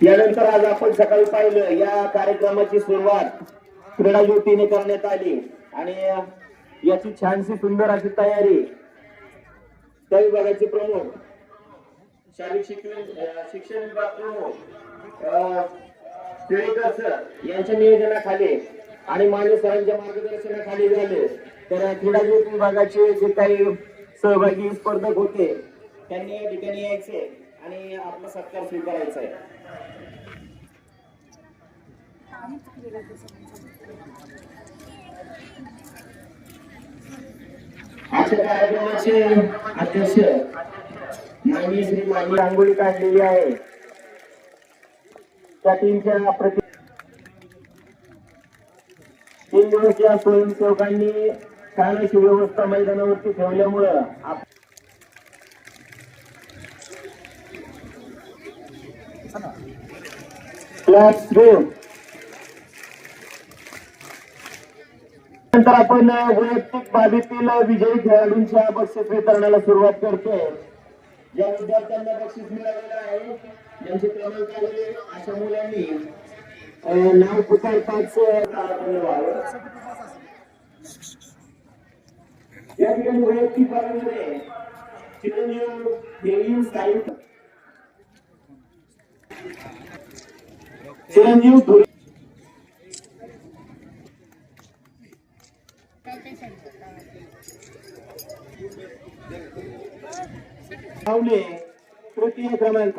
यानंतर आज आपण सकाळी पाहिलं या कार्यक्रमाची सुरुवात क्रीडा युतीने करण्यात आली. आणि याची छानशी सुंदर अशी तयारी त्या विभागाचे प्रमुख शारीरिक शिक्षण शिक्षण विभाग प्रमुख अं, टिळेकर सर यांच्या नियोजनाखाली आणि मान्य सरांच्या मार्गदर्शनाखाली झाले. तर क्रीडा युती विभागाचे जे काही सहभागी स्पर्धक होते त्यांनी या ठिकाणी यायचे आणि आपला सत्कार स्वीकारायचा आहे. आजच्या कार्यक्रमाचे अध्यक्ष माननीय श्री माननीय रांगोळी काढलेली आहे. त्या टीमच्या प्रति तीन दिवस या स्वयंसेवकांनी छान अशी व्यवस्था मैदानावरती ठेवल्यामुळं नंतर आपण वैयक्तिक बाबीतील विजयी खेळाडूंच्या बक्षीस वितरणाला सुरुवात करतोय. ज्या विद्यार्थ्यांना बक्षीस मिळालेलं आहे ज्यांचे क्रमांक आलेले अशा मुलांनी. नाव पुकारताच धन्यवाद. या ठिकाणी वैयक्तिक बाबीमध्ये चिरंजीव देवी साहित्य चिरंजीव धुळे पावले तृतीय क्रमांक.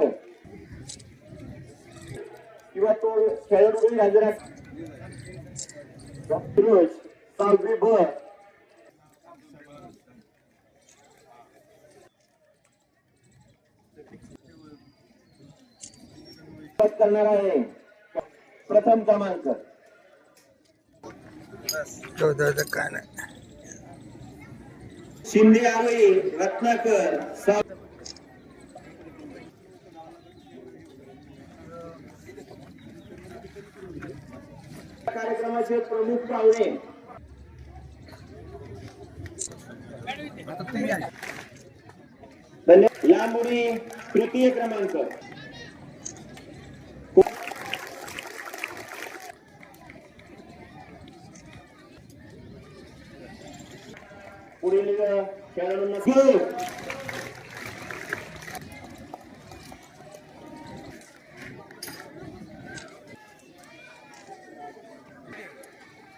किंवा तो खेळाडू हजर फिरोज सहावी ब करणार आहे. प्रथम क्रमांक. शिंदे आवई रत्नाकर कार्यक्रमाचे प्रमुख पाहुणे. यामुळे तृतीय क्रमांक पुढील खेळाडूंना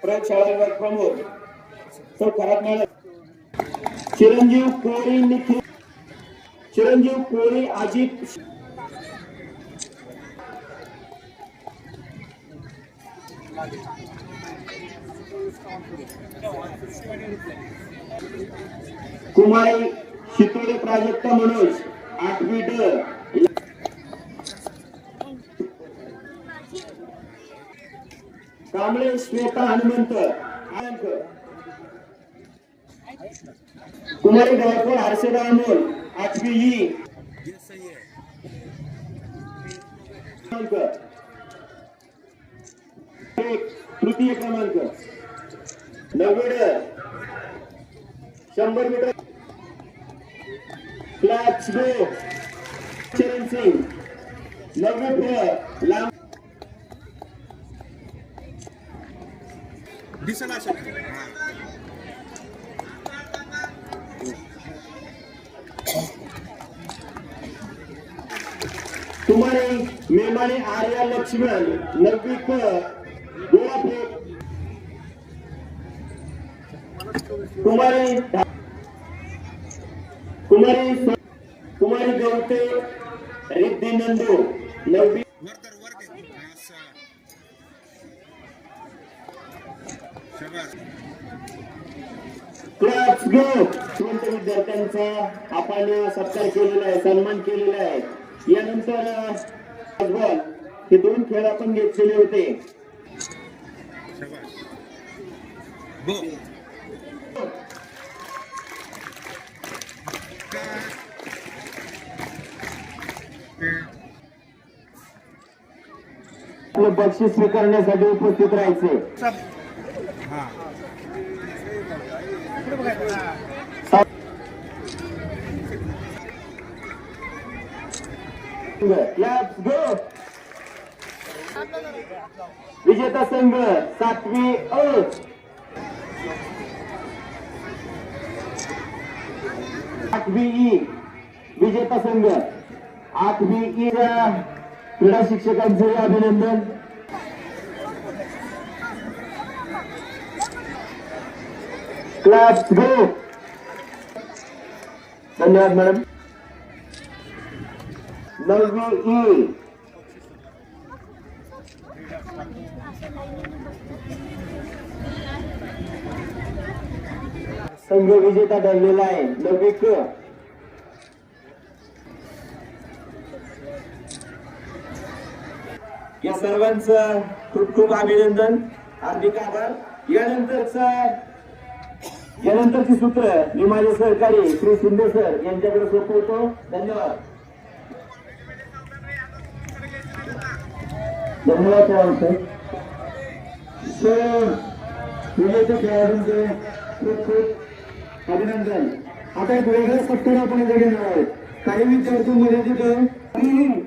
प्रयोगशाळा प्रमुख तो खराब मॅडम चिरंजीव कोळी निखिल चिरंजीव कोळी अजित कुमारी शितोडे प्राजक्ता मनोज आठवी ड. कांबळे श्वेता हनुमंत अंक कुमारी गायकवाड हर्षदा अमोल आठवी ई. क्रमांक. तृतीय क्रमांक. नव्वद. शंभर मीटर. क्लॅच गो चरण सिंग फ लांब. असेल तुम्हारे मेमाने आर्या लक्ष्मण नववी क कुमारी कुमारी कुमारी गवते रिद्धी नंदू नववी क्लास गो. श्रीमंत विद्यार्थ्यांचा आपण सत्कार केलेला आहे सन्मान केलेला आहे. यानंतर फुटबॉल हे दोन खेळ आपण घेतलेले होते शाबास गो आपलं बक्षीस स्वीकारण्यासाठी उपस्थित राहायचे. हा! विजेता संघ सातवी अ आठवी ई विजेता संघ. आठवी ई क्रीडा शिक्षकांचे अभिनंदन. क्लास गो धन्यवाद मॅडम नववी ई संघ विजेता ठरलेला आहे. लौकिक या सर्वांचं खूप खूप अभिनंदन. हार्दिक आभार. यानंतरच यानंतरची सूत्र मी माझे सहकारी श्री शिंदे सर यांच्याकडे सोपवतो धन्यवाद. धन्यवाद सर सर विजेते खेळाडूंचे खूप खूप अभिनंदन. आता एक वेगळ्या सत्तर आपण इथे घेणार आहोत. काही विद्यार्थ्यांमध्ये म्हणजे तिथे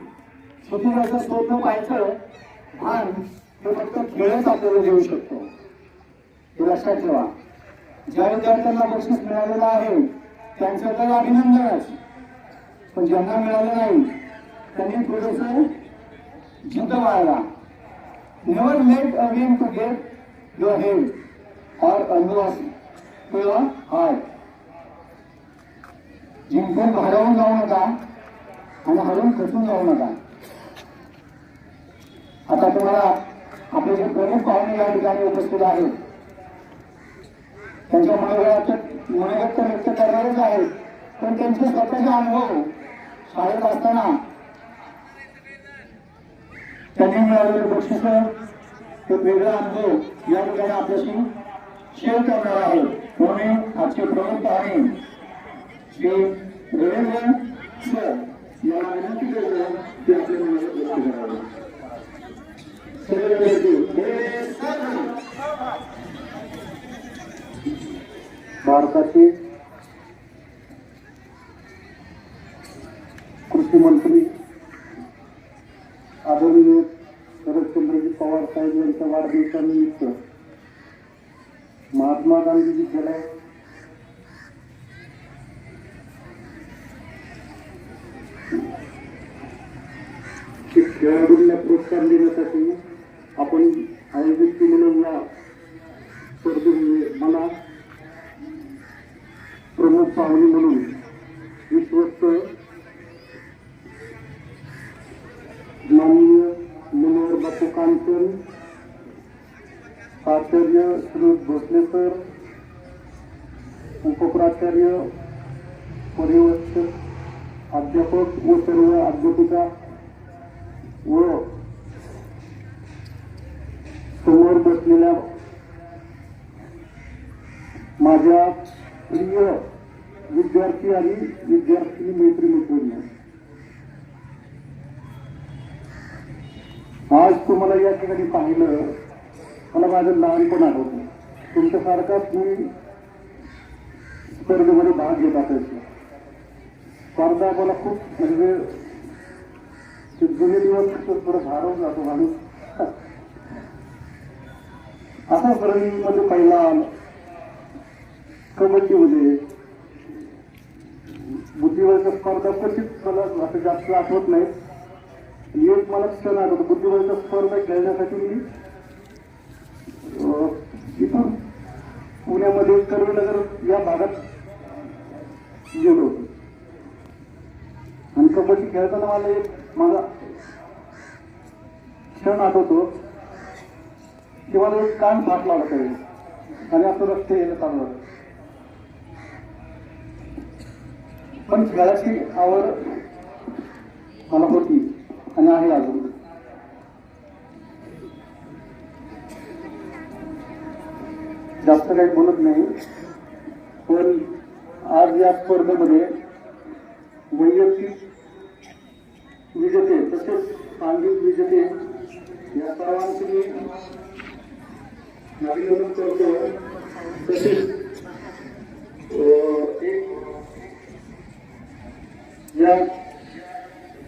स्वतःचं स्वप्न पाहायचं भान हे फक्त खेळच आपल्याला देऊ शकतो. हे लक्षात ठेवा. ज्या विद्यार्थ्यांना बक्षीस मिळालेलं आहे त्यांचं तर अभिनंदनच. पण ज्यांना मिळालं नाही त्यांनी थोडंसं जिद्द वाळला never let a game to get your head और अनलॉस टू हाय जिंकून हरवून जाऊ नका आणि हरवून खचून जाऊ नका. आता तुम्हाला आपले जे प्रमुख पाहुणे या ठिकाणी उपस्थित आहेत त्यांच्या मनोगत मनोगत व्यक्त करणारच आहेत. पण त्यांचे स्वतःचे अनुभव शाळेत असताना त्यांनी मिळालेले बक्षिस एक वेगळा अनुभव या ठिकाणी आपल्याशी शेअर करणार आहे म्हणून आजचे प्रमुख पाहुणे श्री रवींद्र सर यांना विनंती करतो की आपल्या मनोगत व्यक्त करावे. सर्व भारताचे कृषी मंत्री आदरणीय शरदचंद्रजी पवार साहेब यांच्या वाढदिवसानिमित्त महात्मा गांधी विद्यालय हे खेळाडूंना प्रोत्साहन देण्यासाठी आपण आयोजित केलेल्या या स्पर्धेमध्ये मला प्रमुख पाहुणे म्हणून विश्वस्त माननीय मनोहर बापू कांचन प्राचार्य श्री भोसले सर उपप्राचार्य परिवर्तक अध्यापक व सर्व अध्यापिका व समोर बसलेल्या माझ्या प्रिय विद्यार्थी आणि विद्यार्थी मैत्री मित्रांनो आज तुम्हाला या ठिकाणी पाहिलं मला माझं लहानपण आठवतं तुमच्यासारखाच मी स्पर्धेमध्ये भाग घेत असायचो स्पर्धा मला खूप म्हणजे ते जुने दिवस थोडं भारावून जातो माणूस. असा स्पर्धेमध्ये पहिला कबड्डीमध्ये बुद्धिबळच्या स्पर्धा कशीच मला असं जास्त आठवत नाही एक मला क्षण आठवतो. बुद्धिबळच्या स्पर्धा खेळण्यासाठी मी इथून पुण्यामध्ये कर्वेनगर या भागात गेलो होतो. आणि कबड्डी खेळताना मला एक माझा क्षण आठवतो की मला एक कान फाटला होता त्यावेळी. आणि असं रक्त येणं चालू होतं पण खेळाची आवड मला होती आणि आहे अजून. जास्त काही बोलत नाही. पण आज या स्पर्धेमध्ये वैयक्तिक विजेते तसेच सांघिक विजेते या सर्वांचे मी अभिनंदन करतो. तसेच एक या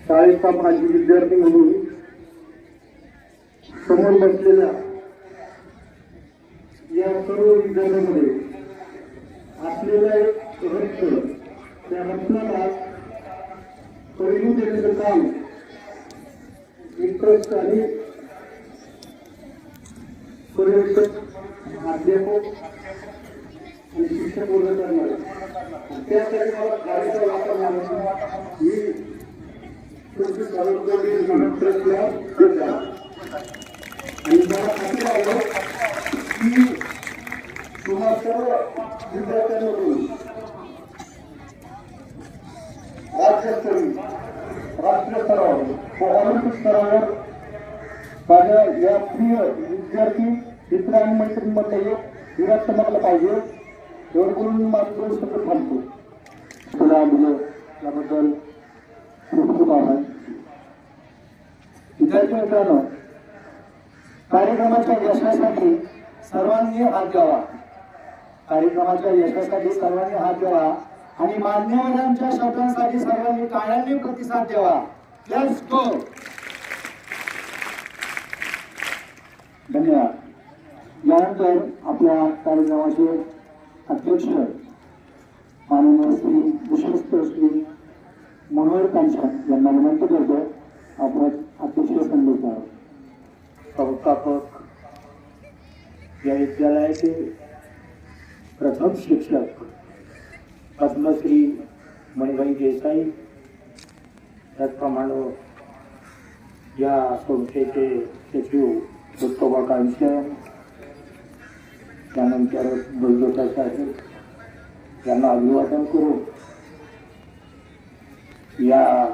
शाळेचा माजी विद्यार्थी म्हणून समोर बसलेल्या या सर्व विद्यार्थ्यांमध्ये असलेला एक रक्त त्या रक्ताला परिणू देण्याचं काम विक्रस्त आणि पर्यवेक्षक अध्यापक आणि शिक्षक वर्ग करणार. त्यासाठी मला गाडीचा वापर नाही मी तुमची सर्वतोपरी प्रश्न देत आणि मला असं आहे की तुम्हा सर्व विद्यार्थ्यांमधून राज्यस्तरीय राष्ट्रीय स्तरावर व ऑलिम्पिक स्तरावर माझ्या या प्रिय विद्यार्थी मित्र आणि मैत्रिणीमध्ये एक विराट चमकला पाहिजे एवढं बोलून माझं दोन शब्द थांबतो. तुला मुलं त्याबद्दल खूप खूप आभार. विद्यार्थी मित्रांनो कार्यक्रमाच्या यशासाठी सर्वांनी हात द्यावा कार्यक्रमाच्या यशासाठी सर्वांनी हात द्यावा आणि मान्यवरांच्या शब्दांसाठी सर्वांनी टाळ्यांनी प्रतिसाद द्यावा. लेट्स गो धन्यवाद. यानंतर आपल्या कार्यक्रमाचे अध्यक्ष माननीय श्री विश्वस्त श्री मनोहर कांचन यांना विनंती करतो आपण अध्यक्ष संदेश संस्थापक या विद्यालयाचे प्रथम शिक्षक पद्मश्री मणिभाई देसाई. त्याचप्रमाणे या संस्थेचे सचिव दत्तोबा कांशन त्यानंतर बलदोता साहेब. यांना अभिवादन करून या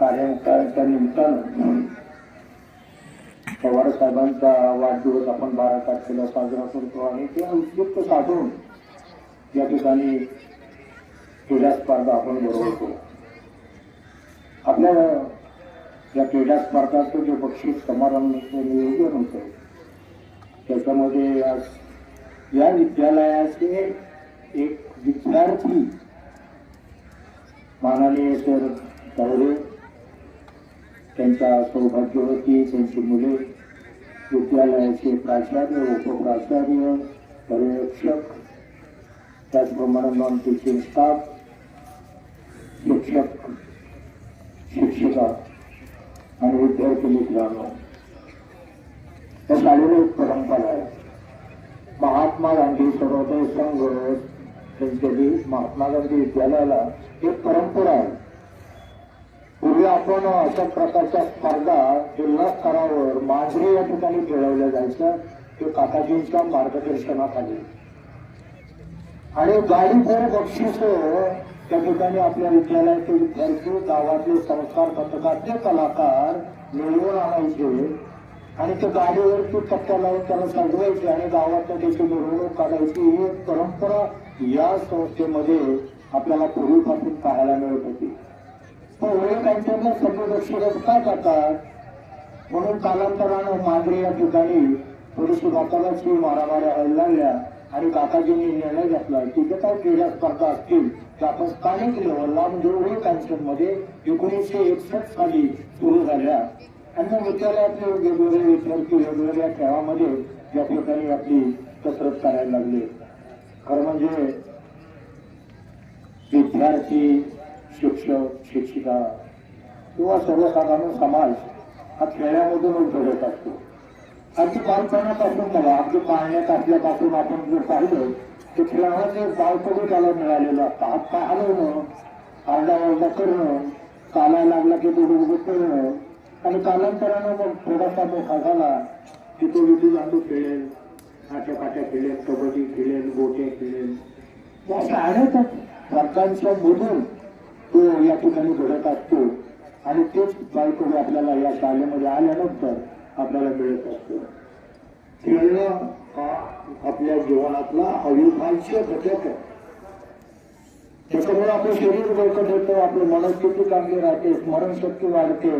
कार्यक्रमाच्या निमित्तानं पवार साहेबांचा वाढदिवस आपण बारा तारखेला साजरा करतो आणि ते औचित्य साधून या ठिकाणी क्रीडा स्पर्धा आपण भरवतो. आपल्या या क्रीडा स्पर्धाचं जे बक्षीस समारंभाचं नियोजन होतं. त्याच्यामध्ये आज या विद्यालयाचे एक विद्यार्थी माननीय सर त्यांचा सौभाग्य होती त्यांची मुले विद्यालयाचे प्राचार्य उपप्राचार्य पर्यवेक्षक त्याचप्रमाणे नॉन टीचिंग स्टाफ शिक्षक शिक्षिका आणि विद्यार्थी मित्रांनो त्या शाळेला एक परंपरा आहे. महात्मा गांधी सर्वोदय संघ त्यांच्या महात्मा गांधी विद्यालयाला एक परंपरा आहे. पूर्वी आपण अशा प्रकारच्या स्पर्धा जिल्हा स्तरावर मांजरी या ठिकाणी खेळवल्या जायच्या. ते काकाजींच्या मार्गदर्शनाखाली. आणि गाडीभर बक्षीस त्या ठिकाणी आपल्या विद्यालयाचे विद्यार्थी गावातले संस्कार पथकातले कलाकार मिळवून आणायचे. आणि त्या गाडीवरती टप्प्या लावून त्याला सजवायचे आणि गावातल्या त्याची मिरवणूक काढायची. ही एक परंपरा या संस्थेमध्ये आपल्याला पूर्वीपासून पाहायला मिळत होती. हो, पण वडील त्यांच्याकडे सगळे काय करतात? म्हणून कालांतरानं मांजरे या ठिकाणी थोडीशी वातावरणाची मारामाऱ्या व्हायला लागल्या आणि काकाजींनी निर्णय घेतला की जे काय क्रीडा स्पर्धा असतील त्या आपण स्थानिक लेवलला म्हणजे वडील कॅन्सरमध्ये एकोणीसशे एकसष्ट साली सुरू झाल्या. आणि मग विद्यालयातले वेगवेगळे विद्यार्थी वेगवेगळ्या खेळामध्ये या ठिकाणी आपली कसरत करायला लागले. खरं म्हणजे विद्यार्थी शिक्षक शिक्षिका किंवा सर्वसाधारण समाज हा खेळामधूनच घडत असतो. अगदी बालपणापासून मला अगदी पाळण्यात असल्यापासून आपण जर पाहिलं तर खेळामध्ये बालपणी त्याला मिळालेलं असतं हात पाय हलवणं आरडाओरडा करणं चालायला लागला की तो उभं करणं आणि कालांतरानं मग थोडासा मोठा झाला की तो विधी दांडू खेळेल आट्या खेळेल कबड्डी खेळेल गोटे खेळेल. या अशा अनेक प्रकारच्या मधून तो या ठिकाणी घडत असतो. आणि तेच बायकोडी आपल्याला या शाळेमध्ये आल्यानंतर आपल्याला मिळत असतो. खेळणं हा आपल्या जीवनातला अविभाज्य घटक आहे. त्याच्यामुळे आपलं शरीर बळकट होतं आपलं मनस्थिती चांगली राहते स्मरणशक्ती वाढते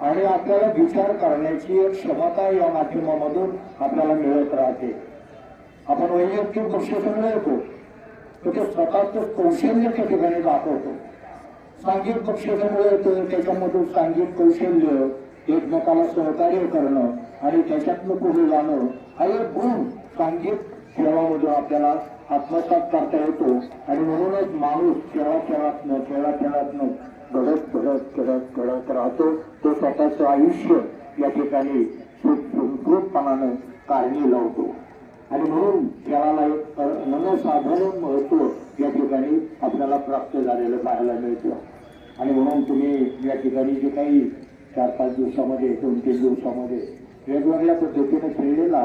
आणि आपल्याला विचार करण्याची एक क्षमता या माध्यमामधून आपल्याला मिळत राहते. आपण वैयक्तिक बक्षीस येतो तर ते स्वतःचं कौशल्य त्या ठिकाणी दाखवतो. सांघिक पक्षाच्यामुळे येतं त्याच्यामधून सांघिक कौशल्य एकमेकाला सहकार्य करणं आणि त्याच्यातनं पुढे जाणं हा एक गुण सांघिक खेळामधून आपल्याला आत्मसात करता येतो. आणि म्हणूनच माणूस खेळा खेळातनं खेळा खेळातनं घडत घडत घडत घडत राहतो. तो स्वतःचं आयुष्य या ठिकाणी सुखरूपपणानं कारणी लावतो. आणि म्हणून खेळाला एक नवसाधारण महत्त्व या ठिकाणी आपल्याला प्राप्त झालेलं पाहायला मिळतं. आणि म्हणून तुम्ही या ठिकाणी जे काही चार पाच दिवसामध्ये दोन तीन दिवसामध्ये वेगवेगळ्या पद्धतीने खेळलेला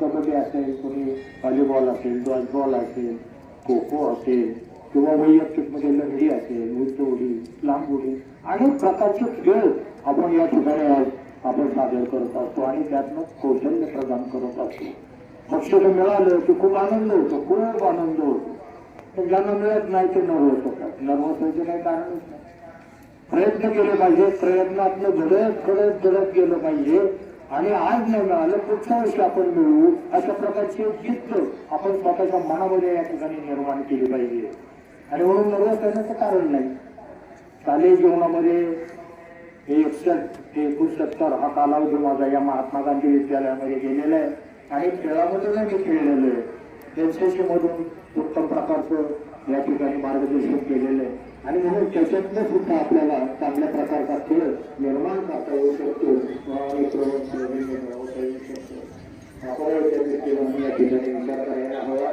कबड्डी असेल कोणी व्हॉलीबॉल असेल डॉजबॉल असेल खो खो असेल किंवा वैयक्तिकमध्ये मध्ये असेल उंच उडी लांब उडी अनेक प्रकारचे खेळ आपण या ठिकाणी आपण सादर करत असतो आणि त्यातनं कौशल्य प्रदान करत असतो. बक्षीस मिळालं की खूप आनंद होतो खूप आनंद होतो. पण ज्यांना मिळत नाही ते नर्वस होतात नर्वस व्हायचे काही कारणच नाही. प्रयत्न केले पाहिजे प्रयत्नातनं घडत घडत घडत गेलं पाहिजे. आणि आज नाही मिळालं पुढच्या वर्षी आपण मिळवू अशा प्रकारची जिद्द आपण स्वतःच्या मनामध्ये या ठिकाणी निर्माण केली पाहिजे. आणि म्हणून नर्वस करण्याचं कारण नाही. शालेय जीवनामध्ये हे एकसष्ट ते एकोणसत्तर हा कालावधी माझा या महात्मा गांधी विद्यालयामध्ये गेलेला आहे. आणि खेळामधूनही मी खेळलेलो आहे. एनसीसी मधून उत्तम प्रकारचं या ठिकाणी मार्गदर्शन केलेलं आहे. आणि म्हणून त्याच्यातनं सुद्धा आपल्याला चांगल्या प्रकारचा खेळ निर्माण करता येऊ शकतो. आणि येऊ शकतो दृष्टीने या ठिकाणी विचार करायला हवा.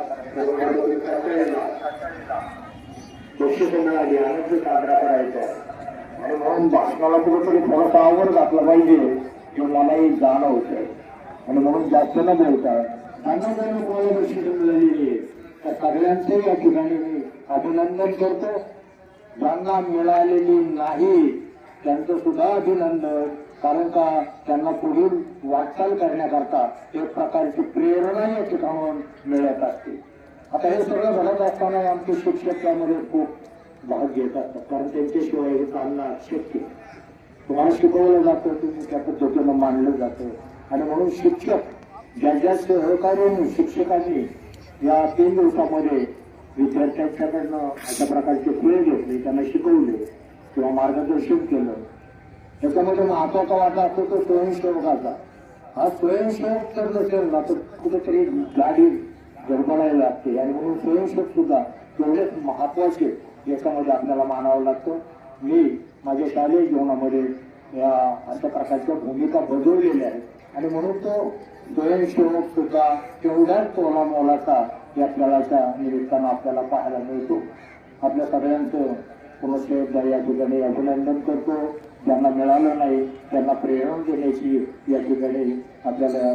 करता आनंद साजरा करायचा आणि म्हणून भाषणाला कुठेतरी थोडासा आवर घातला पाहिजे. हे मलाही जाणवतंय. आणि म्हणून जास्त बोलतात बोलता त्यांना कोणाला बक्षीस मिळालेली आहे त्या सगळ्यांचे या ठिकाणी मी अभिनंदन करतो. ज्यांना मिळालेली नाही त्यांचं सुद्धा अभिनंदन कारण का त्यांना पुढील वाटचाल करण्याकरता एक प्रकारची प्रेरणा या ठिकाणाहून मिळत असते. आता हे सगळं घडत असताना आमचे शिक्षक त्यामध्ये खूप भाग घेत असतात कारण त्यांच्याशिवाय हे चालणं शक्य तुम्हाला शिकवलं जातं तुम्ही त्या पद्धतीनं मांडलं जातं. आणि म्हणून शिक्षक ज्या ज्या सहकार्याने शिक्षकांनी या तीन दिवसामध्ये विद्यार्थ्यांच्याकडनं अशा प्रकारचे खेळ घेतले त्यांना शिकवले किंवा मार्गदर्शन केलं. त्याच्यामध्ये महत्त्वाचा वाटा असतो तो स्वयंसेवकाचा. हा स्वयंसेवक जर नसेल ना तर कुठेतरी गाडी गडबडायला लागते. आणि म्हणून स्वयंसेवक सुद्धा तेवढेच महत्त्वाचे याच्यामध्ये आपल्याला मानावं लागतं. मी माझ्या शालेय जीवनामध्ये या अशा प्रकारच्या भूमिका बदललेल्या आहेत. आणि म्हणून तो स्वयंसेवक सुद्धा तेवढ्याच तोला मोलाचा या खेळाच्या निमित्तानं आपल्याला पाहायला मिळतो. आपल्या सगळ्यांचं पुनश्च एकदा या ठिकाणी अभिनंदन करतो. ज्यांना मिळालं नाही त्यांना प्रेरणा देण्याची या ठिकाणी आपल्याला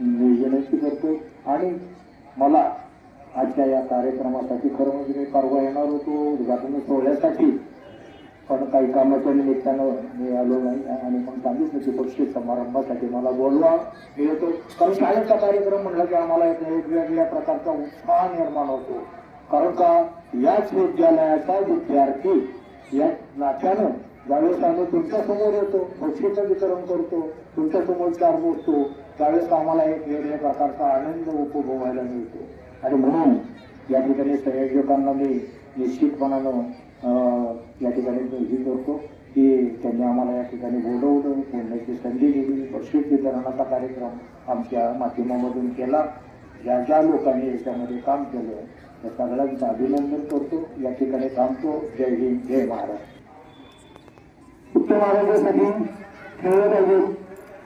विनंती करतो. आणि मला आजच्या या कार्यक्रमासाठी खरं म्हणजे मी परवा येणार होतो. उद्घाटन सोहळ्यासाठी पण काही कामाच्या निमित्तानं मी आलो नाही आणि मग सांगितलं की पक्षी समारंभासाठी मला बोलवा. मी येतो कारण शाळेचा कार्यक्रम म्हटलं की आम्हाला एक वेगवेगळ्या प्रकारचा उत्साह निर्माण होतो. कारण का? याच विद्यालयाचा विद्यार्थी या नात्यानं ज्यावेळेस आम्ही तुमच्यासमोर येतो पक्षीचं वितरण करतो तुमच्यासमोर चार बोलतो त्यावेळेस आम्हाला एक वेगळ्या प्रकारचा आनंद उपभोगायला मिळतो. आणि म्हणून या ठिकाणी संयोजकांना मी निश्चितपणानं या ठिकाणी हे करतो की त्यांनी आम्हाला या ठिकाणी बोलवलं बोलण्याची संधी दिली बक्षीस वितरणाचा कार्यक्रम आमच्या माध्यमामधून केला. ज्या ज्या लोकांनी याच्यामध्ये काम केलं त्या सगळ्यांचं अभिनंदन करतो. या ठिकाणी थांबतो. जय हिंद जय महाराज उत्तम आरोग्यासाठी खेळलं पाहिजे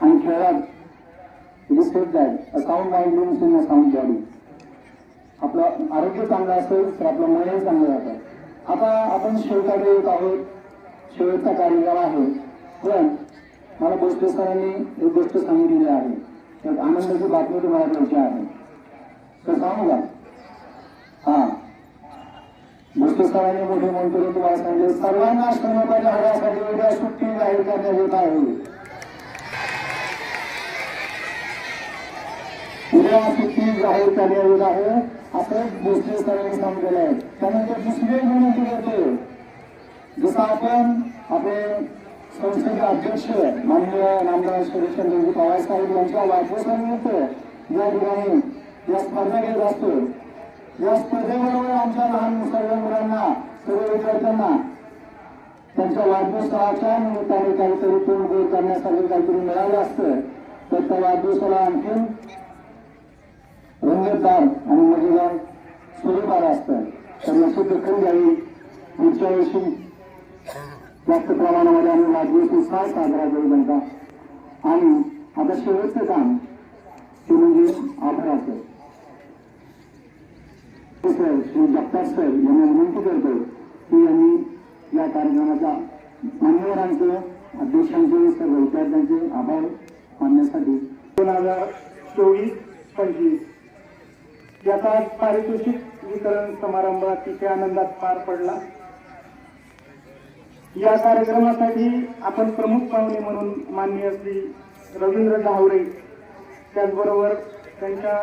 आणि खेळात रिस्पेक्ट जाईल account mind in account body आपलं आरोग्य चांगलं असेल तर आपलं मनही चांगलं जातं आता आपण शेवटाकडे येत आहोत. शेवटचा कार्यक्रम आहे. पण मला सरांनी एक गोष्ट सांगितलेली आहे. एक आनंदाची बातमी तुम्हाला द्यायची आहे. तर सांगू का? हा. गोष्टीसरांनी मोठे मंत्री तुम्हाला सांगितले. सर्वांना श्रमकार्य हव्यासाठी वेगळ्या सुट्टी जाहीर करण्यात येत आहे. उद्या सुट्टी जाहीर करण्यात येत आहे. असं गोष्टी काम केलं आहे त्यानंतर दुसरी एक विनंती करतो जसं आपण आपले संस्थेचे अध्यक्ष माननीय नामदार सुरेशचंद्रजी पवार साहेब यांच्या वाढदिवसानिमित्त या ठिकाणी या स्पर्धा घेत असतो. या स्पर्धेबरोबर आमच्या लहान सर्व मुलांना सर्व विद्यार्थ्यांना त्यांच्या वाढदिवसाच्या निमित्ताने काहीतरी तोंड करण्यासाठी काहीतरी मिळालं असतं. तर त्या वाढदिवसाला आणखीन रंगतदार आणि मजेदार स्वरूपाला असतं तर लक्ष दखल द्यावी पुढच्या वर्षी जास्त प्रमाणामध्ये आम्ही वाढदिवस काय साजरा करू बनता आणि आता शेवटचं काम ते म्हणजे आभाराचं सर श्री जगताप सर यांना विनंती करतो की यांनी या कार्यक्रमाचा मान्यवरांचे अध्यक्षांचे सर्व विद्यार्थ्यांचे आभार मानण्यासाठी. दोन हजार चोवीस पंचवीस याचा आज पारितोषिक वितरण समारंभ अतिशय आनंदात पार पडला. या कार्यक्रमासाठी आपण प्रमुख पाहुणे म्हणून माननीय श्री रवींद्र धावरे त्याचबरोबर त्यांच्या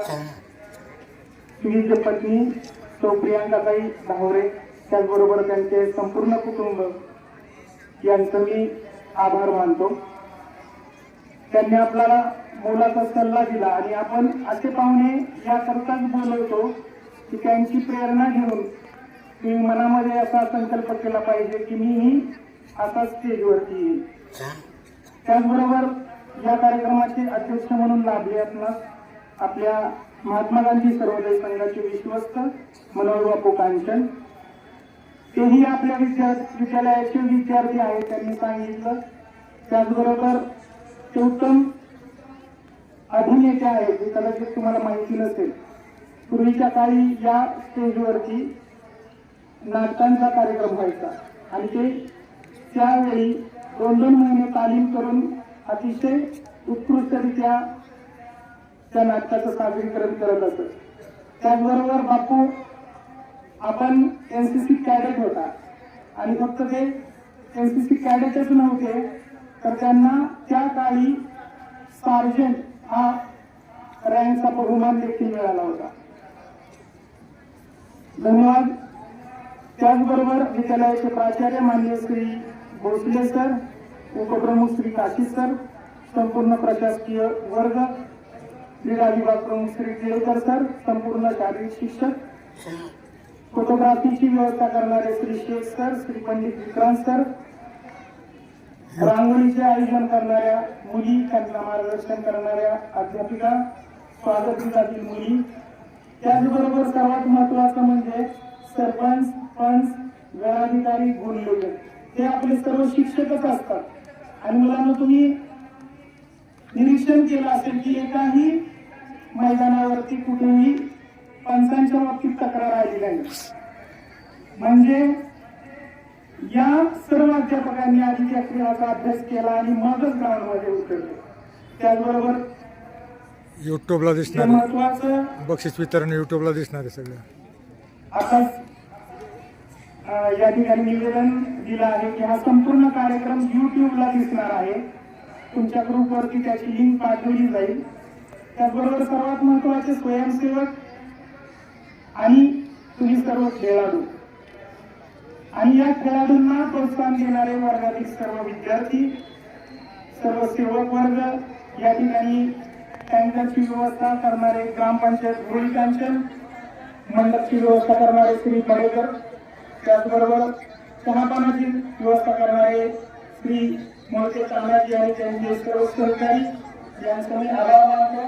सुविद्य पत्नी सौ प्रियांकाताई धावरे त्याचबरोबर त्यांचे संपूर्ण कुटुंब यांचं मी आभार मानतो. त्यांनी आपल्याला मोलाचा सल्ला दिला. आणि आपण असे पाहुणे याकरताच बोलवतो की त्यांची प्रेरणा घेऊन तुम्ही मनामध्ये असा संकल्प केला पाहिजे की मीही आता स्टेजवरती येईल त्याचबरोबर या कार्यक्रमाचे अध्यक्ष म्हणून लाभले असणार आपल्या महात्मा गांधी सर्वोदय संघाचे विश्वस्त मनोहरबापू कांचन. तेही आपल्या विद्या विद्यालयाचे विद्यार्थी आहेत त्यांनी सांगितलं. त्याचबरोबर ते उत्तम अभिनेते आहेत हे कदाचित तुम्हाला माहिती नसेल. पूर्वीच्या काळी या स्टेजवरती नाटकांचा कार्यक्रम व्हायचा. आणि ते त्यावेळी दोन दोन महिने तालीम करून अतिशय उत्कृष्टरित्या त्या नाटकाचं सादरीकरण करत असत. त्याचबरोबर बापू आपण एनसीसी कॅडेट होता. आणि फक्त ते एनसीसी कॅडेटच नव्हते तर त्यांना त्या काळी सार्जंट हा रँकचा बहुमान देखील मिळाला होता. धन्यवाद. त्याचबरोबर विद्यालयाचे प्राचार्य मान्य श्री भोसले सर उपप्रमुख श्री काशी सर संपूर्ण प्रशासकीय वर्ग क्रीडा विभाग प्रमुख श्री केळकर सर संपूर्ण शारीरिक शिक्षक फोटोग्राफीची व्यवस्था करणारे श्री शेख सर श्री पंडित विक्रांत सर रांगोळीचे आयोजन करणाऱ्या मुली त्यांना मार्गदर्शन करणाऱ्या अध्यापिका स्वागत विभागातील मुली. त्याचबरोबर सर्वात महत्वाचं म्हणजे सरपंच पंच गणाधिकारी गुणलेले ते आपले सर्व शिक्षकच असतात. आणि मुलांना तुम्ही निरीक्षण केलं असेल की एकाही मैदानावरती कुठेही पंचांच्या बाबतीत तक्रार आली नाही. म्हणजे या सर्व अध्यापकांनी आधी त्या क्रियाचा अभ्यास केला आणि मगच ग्राउंडमध्ये उतरले. त्याचबरोबर युट्यूबला दिसणार महत्वाचं बक्षीस वितरण युट्यूबला दिसणार आहे सगळं. आताच अ, या ठिकाणी निवेदन दिलं आहे की हा संपूर्ण कार्यक्रम युट्यूबला दिसणार आहे. तुमच्या ग्रुपवरती त्याची लिंक पाठवली जाईल. त्याचबरोबर सर्वात महत्त्वाचे स्वयंसेवक आणि तुम्ही सर्व खेळाडू. आणि या खेळाडूंना प्रोत्साहन देणारे वर्गातील सर्व विद्यार्थी सर्व सेवक वर्ग या ठिकाणी टँकरची व्यवस्था करणारे ग्रामपंचायत होळीकांचन मंडपची व्यवस्था करणारे श्री पडेकर त्याचबरोबर चहापानाची व्यवस्था करणारे श्री मोहिते तानाजी आणि त्यांचे सर्व सहकारी यांचं मी आभार मानतो.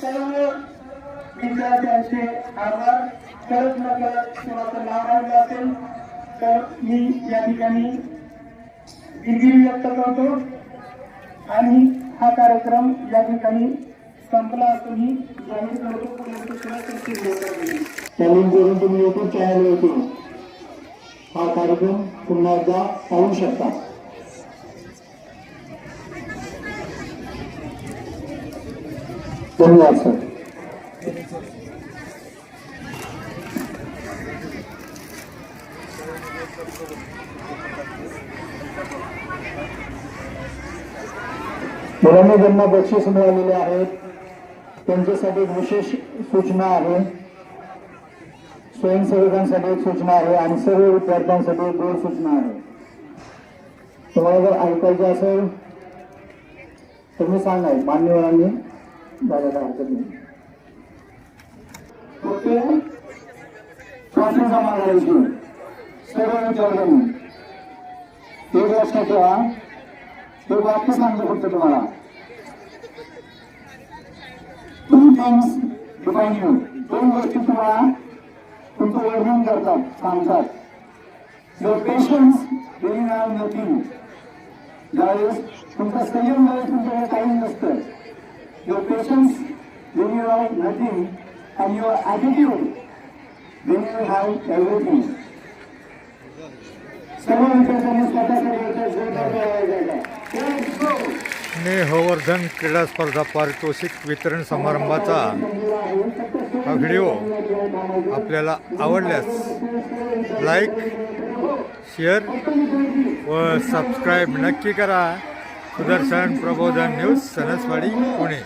सर्व विद्यार्थ्यांचे आभार. करत न करत कोणाचं नाव राहिलं असेल तर मी या ठिकाणी दिलगिरी व्यक्त करतो. आणि हा कार्यक्रम या ठिकाणी संपला असूनही जाहीर करतो. पोलीस करून तुम्ही युट्यूब चॅनलवरती हा कार्यक्रम पुन्हा एकदा पाहू शकता. धन्यवाद सर. मुलांनी ज्यांना बक्षीस मिळालेले आहेत त्यांच्यासाठी एक विशेष सूचना आहे. स्वयंसेवकांसाठी एक सूचना आहे आणि सर्व विद्यार्थ्यांसाठी एक गोड सूचना आहे. तुम्हाला जर ऐकायचे असेल तर मी सांगाय मान्यवरांनी जायला हरकत नाही ओके? ट्रॉफी जमा करायची सर्व विद्यार्थ्यांनी एक लक्षात ठेवा ते वाक्य सांगतो फक्त तुम्हाला. थिंग्स डिफाईन यू दोन गोष्टी तुम्हाला तुमचं वर्णन करतात सांगतात your patience when you have nothing ज्यावेळेस तुमचा संयम ज्यावेळेस तुमच्याकडे काही नसतं your patience when you have nothing and your attitude when you have everything सर्व विद्यार्थ्यांनी स्वतःकडे जोरदार द्यावा Let's go! स्नेहवर्धन क्रीडा स्पर्धा पारितोषिक वितरण समारंभाचा हा व्हिडिओ आपल्याला आवडल्यास लाईक शेअर व सबस्क्राईब नक्की करा. सुदर्शन प्रबोधन न्यूज सनसवाडी पुणे.